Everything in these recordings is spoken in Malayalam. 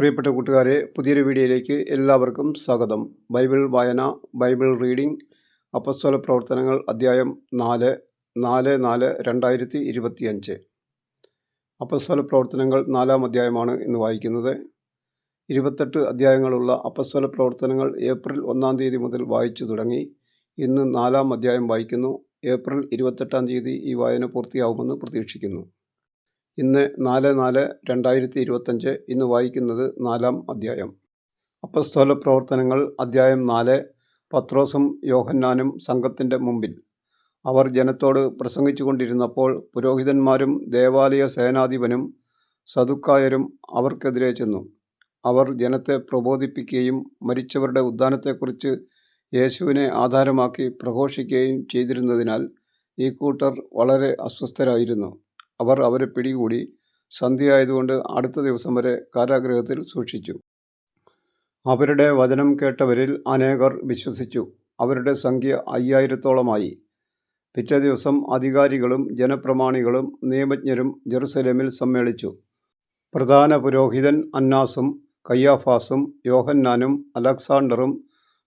പ്രിയപ്പെട്ട കൂട്ടുകാരെ പുതിയൊരു വീഡിയോയിലേക്ക് എല്ലാവർക്കും സ്വാഗതം. ബൈബിൾ വായന ബൈബിൾ റീഡിംഗ് അപ്പസ്വല പ്രവർത്തനങ്ങൾ അധ്യായം നാല് നാല് നാല് രണ്ടായിരത്തി ഇരുപത്തിയഞ്ച് അപ്പസ്വല പ്രവർത്തനങ്ങൾ നാലാം അധ്യായമാണ് ഇന്ന് വായിക്കുന്നത്. ഇരുപത്തെട്ട് അധ്യായങ്ങളുള്ള അപ്പസ്വല പ്രവർത്തനങ്ങൾ ഏപ്രിൽ ഒന്നാം തീയതി മുതൽ വായിച്ചു തുടങ്ങി. ഇന്ന് നാലാം അധ്യായം വായിക്കുന്നു. ഏപ്രിൽ ഇരുപത്തെട്ടാം തീയതി ഈ വായന പൂർത്തിയാവുമെന്ന് പ്രതീക്ഷിക്കുന്നു. ഇന്ന് നാല് നാല് രണ്ടായിരത്തി ഇരുപത്തഞ്ച് ഇന്ന് വായിക്കുന്നത് നാലാം അധ്യായം. അപ്പസ്തോല പ്രവർത്തനങ്ങൾ അധ്യായം നാല് പത്രോസും യോഹന്നാനും സംഘത്തിന്റെ മുമ്പിൽ. അവർ ജനത്തോട് പ്രസംഗിച്ചു കൊണ്ടിരുന്നപ്പോൾ പുരോഹിതന്മാരും ദേവാലയ സേനാധിപനും സതുക്കായരും അവർക്കെതിരെ ചെന്നു. അവർ ജനത്തെ പ്രബോധിപ്പിക്കുകയും മരിച്ചവരുടെ ഉദ്ധാനത്തെക്കുറിച്ച് യേശുവിനെ ആധാരമാക്കി പ്രഘോഷിക്കുകയും ചെയ്തിരുന്നതിനാൽ ഈ കൂട്ടർ വളരെ അസ്വസ്ഥരായിരുന്നു. അവർ അവരെ പിടികൂടി സന്ധ്യയായതുകൊണ്ട് അടുത്ത ദിവസം വരെ കാരാഗൃഹത്തിൽ സൂക്ഷിച്ചു. അവരുടെ വചനം കേട്ടവരിൽ അനേകർ വിശ്വസിച്ചു. അവരുടെ സംഖ്യ അയ്യായിരത്തോളമായി. പിറ്റേ ദിവസം അധികാരികളും ജനപ്രമാണികളും നിയമജ്ഞരും ജെറുസലേമിൽ സമ്മേളിച്ചു. പ്രധാന പുരോഹിതൻ അന്നാസും കയ്യാഫാസും യോഹന്നാനും അലക്സാണ്ടറും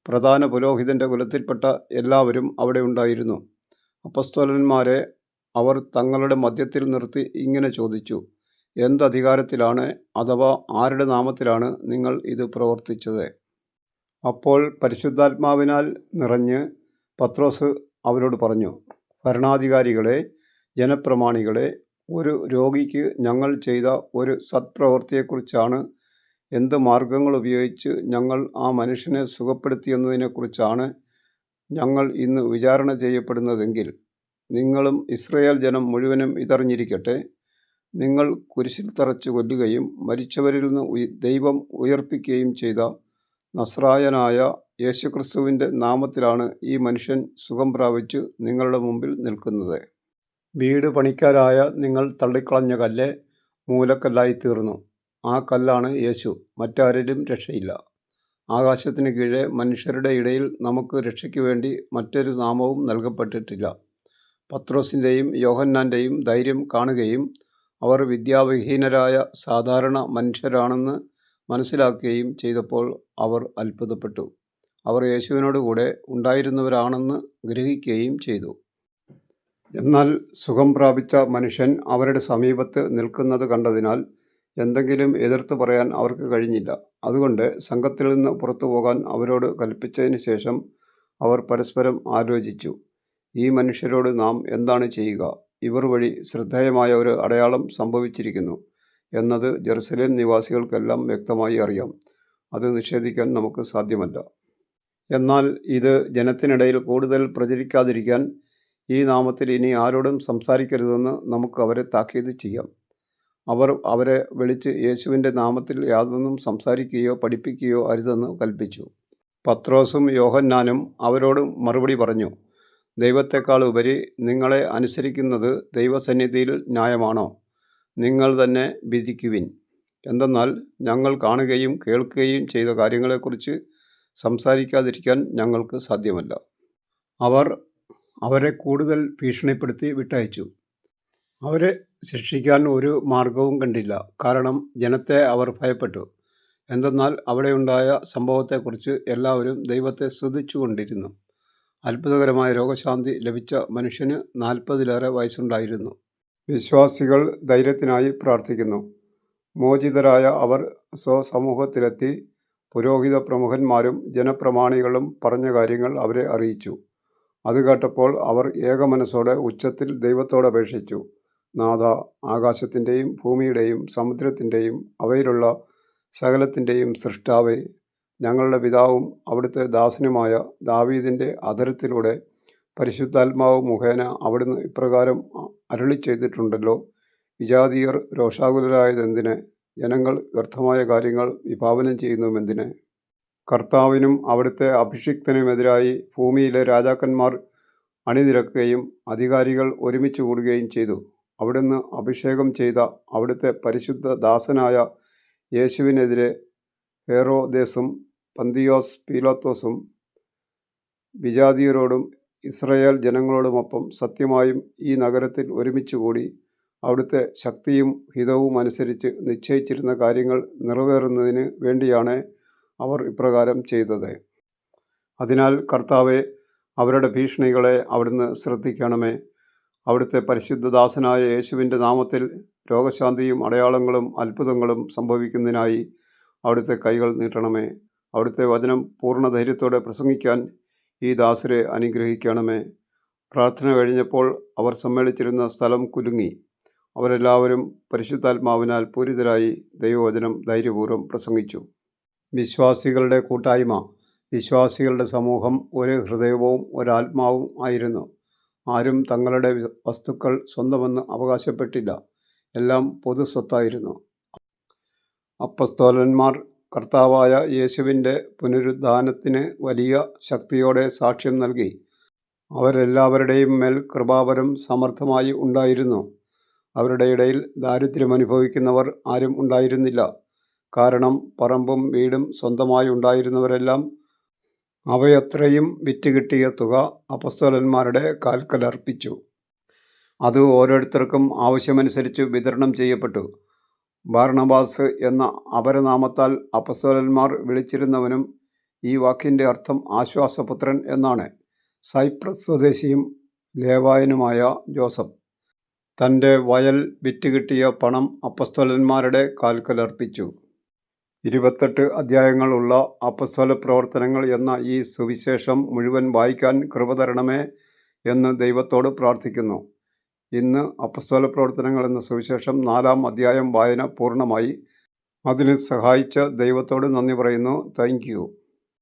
പ്രധാന പുരോഹിതന്റെ കുലത്തിൽപ്പെട്ട എല്ലാവരും അവിടെ ഉണ്ടായിരുന്നു. അപ്പസ്തോലന്മാരെ അവർ തങ്ങളുടെ മധ്യത്തിൽ നിർത്തി ഇങ്ങനെ ചോദിച്ചു എന്തധികാരത്തിലാണ് അഥവാ ആരുടെ നാമത്തിലാണ് നിങ്ങൾ ഇത് പ്രവർത്തിച്ചത്? അപ്പോൾ പരിശുദ്ധാത്മാവിനാൽ നിറഞ്ഞ് പത്രോസ് അവരോട് പറഞ്ഞു ഭരണാധികാരികളെ ജനപ്രമാണികളെ ഒരു രോഗിക്ക് ഞങ്ങൾ ചെയ്ത ഒരു സത്പ്രവൃത്തിയെക്കുറിച്ചാണ് എന്ത് മാർഗങ്ങൾ ഉപയോഗിച്ച് ഞങ്ങൾ ആ മനുഷ്യനെ സുഖപ്പെടുത്തിയെന്നതിനെക്കുറിച്ചാണ് ഞങ്ങൾ ഇന്ന് വിചാരണ ചെയ്യപ്പെടുന്നതെങ്കിൽ നിങ്ങളും ഇസ്രയേൽ ജനം മുഴുവനും ഇതറിഞ്ഞിരിക്കട്ടെ. നിങ്ങൾ കുരിശിൽ തറച്ചു കൊല്ലുകയും മരിച്ചവരിൽ നിന്ന് ദൈവം ഉയർപ്പിക്കുകയും ചെയ്ത നസ്രായനായ യേശുക്രിസ്തുവിന്റെ നാമത്തിലാണ് ഈ മനുഷ്യൻ സുഖം പ്രാപിച്ച് നിങ്ങളുടെ മുമ്പിൽ നിൽക്കുന്നത്. വീട് പണിക്കാരായ നിങ്ങൾ തള്ളിക്കളഞ്ഞ കല്ല് മൂലക്കല്ലായി തീർന്നു. ആ കല്ലാണ് യേശു മറ്റാരിലും രക്ഷയില്ല. ആകാശത്തിന് കീഴെ മനുഷ്യരുടെ ഇടയിൽ നമുക്ക് രക്ഷയ്ക്ക് വേണ്ടി മറ്റൊരു നാമവും നൽകപ്പെട്ടിട്ടില്ല. പത്രോസിന്റെയും യോഹന്നാന്റെയും ധൈര്യം കാണുകയും അവർ വിദ്യാവിഹീനരായ സാധാരണ മനുഷ്യരാണെന്ന് മനസ്സിലാക്കുകയും ചെയ്തപ്പോൾ അവർ അത്ഭുതപ്പെട്ടു. അവർ യേശുവിനോട് കൂടെ ഉണ്ടായിരുന്നവരാണെന്ന് ഗ്രഹിക്കുകയും ചെയ്തു. എന്നാൽ സുഖം പ്രാപിച്ച മനുഷ്യൻ അവരുടെ സമീപത്ത് നിൽക്കുന്നത് കണ്ടതിനാൽ എന്തെങ്കിലും എതിർത്ത് പറയാൻ അവർക്ക് കഴിഞ്ഞില്ല. അതുകൊണ്ട് സംഘത്തിൽ നിന്ന് പുറത്തു പോകാൻ അവരോട് കൽപ്പിച്ചതിന് ശേഷം അവർ പരസ്പരം ആലോചിച്ചു. ഈ മനുഷ്യരോട് നാം എന്താണ് ചെയ്യുക? ഇവർ വഴി ശ്രദ്ധേയമായ ഒരു അടയാളം സംഭവിച്ചിരിക്കുന്നു എന്നത് ജെറുസലേം നിവാസികൾക്കെല്ലാം വ്യക്തമായി അറിയാം. അത് നിഷേധിക്കാൻ നമുക്ക് സാധ്യമല്ല. എന്നാൽ ഇത് ജനത്തിനിടയിൽ കൂടുതൽ പ്രചരിക്കാതിരിക്കാൻ ഈ നാമത്തിൽ ഇനി ആരോടും സംസാരിക്കരുതെന്ന് നമുക്ക് അവരെ താക്കീത് ചെയ്യാം. അവർ അവരെ വിളിച്ച് യേശുവിന്റെ നാമത്തിൽ യാതൊന്നും സംസാരിക്കുകയോ പഠിപ്പിക്കുകയോ അരുതെന്ന് കൽപ്പിച്ചു. പത്രോസും യോഹന്നാനും അവരോട് മറുപടി പറഞ്ഞു ദൈവത്തെക്കാൾ ഉപരി നിങ്ങളെ അനുസരിക്കുന്നത് ദൈവസന്നിധിയിൽ ന്യായമാണോ? നിങ്ങൾ തന്നെ വിധിക്കുവിൻ. എന്തെന്നാൽ ഞങ്ങൾ കാണുകയും കേൾക്കുകയും ചെയ്ത കാര്യങ്ങളെക്കുറിച്ച് സംസാരിക്കാതിരിക്കാൻ ഞങ്ങൾക്ക് സാധ്യമല്ല. അവർ അവരെ കൂടുതൽ ഭീഷണിപ്പെടുത്തി വിട്ടയച്ചു. അവരെ ശിക്ഷിക്കാൻ ഒരു മാർഗവും കണ്ടില്ല. കാരണം ജനത്തെ അവർ ഭയപ്പെട്ടു. എന്തെന്നാൽ അവിടെയുണ്ടായ സംഭവത്തെക്കുറിച്ച് എല്ലാവരും ദൈവത്തെ സ്തുതിച്ചുകൊണ്ടിരുന്നു അത്ഭുതകരമായ രോഗശാന്തി ലഭിച്ച മനുഷ്യന് നാൽപ്പതിലേറെ വയസ്സുണ്ടായിരുന്നു. വിശ്വാസികൾ ധൈര്യത്തിനായി പ്രാർത്ഥിക്കുന്നു. മോചിതരായ അവർ സ്വസമൂഹത്തിലെത്തി പുരോഹിത പ്രമുഖന്മാരും ജനപ്രമാണികളും പറഞ്ഞ കാര്യങ്ങൾ അവരെ അറിയിച്ചു. അത് കേട്ടപ്പോൾ അവർ ഏകമനസ്സോടെ ഉച്ചത്തിൽ ദൈവത്തോട് അപേക്ഷിച്ചു. നാഥ ആകാശത്തിന്റെയും ഭൂമിയുടെയും സമുദ്രത്തിന്റെയും അവയിലുള്ള സകലത്തിന്റെയും സൃഷ്ടാവേ ഞങ്ങളുടെ പിതാവും അവിടുത്തെ ദാസനുമായ ദാവീദിന്റെ അധരത്തിലൂടെ പരിശുദ്ധാത്മാവ് മുഖേന അവിടുന്ന് ഇപ്രകാരം അരളി ചെയ്തിട്ടുണ്ടല്ലോ. വിജാതീയർ രോഷാകുലരായതെന്തിന്? ജനങ്ങൾ വ്യർത്ഥമായ കാര്യങ്ങൾ വിഭാവനം ചെയ്യുന്നുമെന്തിന്? കർത്താവിനും അവിടുത്തെ അഭിഷിക്തനുമെതിരായി ഭൂമിയിലെ രാജാക്കന്മാർ അണിനിരക്കുകയും അധികാരികൾ ഒരുമിച്ച് കൂടുകയും ചെയ്തു. അവിടുന്ന് അഭിഷേകം ചെയ്ത അവിടുത്തെ പരിശുദ്ധ ദാസനായ യേശുവിനെതിരെ ഹേറോദേസും പന്തിയോസ് പീലോത്തോസും വിജാതീയരോടും ഇസ്രയേൽ ജനങ്ങളോടുമൊപ്പം സത്യമായും ഈ നഗരത്തിൽ ഒരുമിച്ച് കൂടി അവിടുത്തെ ശക്തിയും ഹിതവും അനുസരിച്ച് നിശ്ചയിച്ചിരുന്ന കാര്യങ്ങൾ നിറവേറുന്നതിന് വേണ്ടിയാണ് അവർ ഇപ്രകാരം ചെയ്തത്. അതിനാൽ കർത്താവെ അവരുടെ ഭീഷണികളെ അവിടുന്ന് ശ്രദ്ധിക്കണമേ. അവിടുത്തെ പരിശുദ്ധദാസനായ യേശുവിന്റെ നാമത്തിൽ രോഗശാന്തിയും അടയാളങ്ങളും അത്ഭുതങ്ങളും സംഭവിക്കുന്നതിനായി അവിടുത്തെ കൈകൾ നീട്ടണമേ. അവിടുത്തെ വചനം പൂർണ ധൈര്യത്തോടെ പ്രസംഗിക്കാൻ ഈ ദാസരെ അനുഗ്രഹിക്കണമേ. പ്രാർത്ഥന കഴിഞ്ഞപ്പോൾ അവർ സമ്മേളിച്ചിരുന്ന സ്ഥലം കുലുങ്ങി. അവരെല്ലാവരും പരിശുദ്ധാത്മാവിനാൽ പൂരിതരായി ദൈവവചനം ധൈര്യപൂർവം പ്രസംഗിച്ചു. വിശ്വാസികളുടെ കൂട്ടായ്മ. വിശ്വാസികളുടെ സമൂഹം ഒരു ഹൃദയവും ഒരാത്മാവും ആയിരുന്നു. ആരും തങ്ങളുടെ വസ്തുക്കൾ സ്വന്തമെന്ന് അവകാശപ്പെട്ടില്ല. എല്ലാം പൊതു സ്വത്തായിരുന്നു അപ്പസ്തോലന്മാർ കർത്താവായ യേശുവിന്റെ പുനരുദ്ധാനത്തിന് വലിയ ശക്തിയോടെ സാക്ഷ്യം നൽകി. അവരെല്ലാവരുടെയും മേൽ കൃപാപരം സമർത്ഥമായി ഉണ്ടായിരുന്നു. അവരുടെ ഇടയിൽ ദാരിദ്ര്യം അനുഭവിക്കുന്നവർ ആരും ഉണ്ടായിരുന്നില്ല. കാരണം പറമ്പും വീടും സ്വന്തമായി ഉണ്ടായിരുന്നവരെല്ലാം അവയത്രയും വിറ്റുകിട്ടിയ തുക അപസ്തോലന്മാരുടെ കാൽക്കലർപ്പിച്ചു അത് ഓരോരുത്തർക്കും ആവശ്യമനുസരിച്ച് വിതരണം ചെയ്യപ്പെട്ടു. ബാർണബാസ് എന്ന അപരനാമത്താൽ അപസ്വലന്മാർ വിളിച്ചിരുന്നവനും ഈ വാക്കിന്റെ അർത്ഥം ആശ്വാസപുത്രൻ എന്നാണ്. സൈപ്രസ് സ്വദേശിയും ലേവായനുമായ ജോസഫ്. തന്റെ വയൽ വിറ്റ് കിട്ടിയ പണം അപ്പസ്തോലന്മാരുടെ കാൽക്കലർപ്പിച്ചു. ഇരുപത്തെട്ട് അധ്യായങ്ങളുള്ള അപ്പസ്തോല പ്രവർത്തനങ്ങൾ എന്ന ഈ സുവിശേഷം മുഴുവൻ വായിക്കാൻ കൃപ തരണമേ എന്ന് ദൈവത്തോട് പ്രാർത്ഥിക്കുന്നു. ഇന്ന് അപ്പസ്തോല പ്രവർത്തനങ്ങൾ എന്ന സുവിശേഷം നാലാം അധ്യായം വായന പൂർണമായി. അതിന് സഹായിച്ച ദൈവത്തോട് നന്ദി പറയുന്നു. താങ്ക്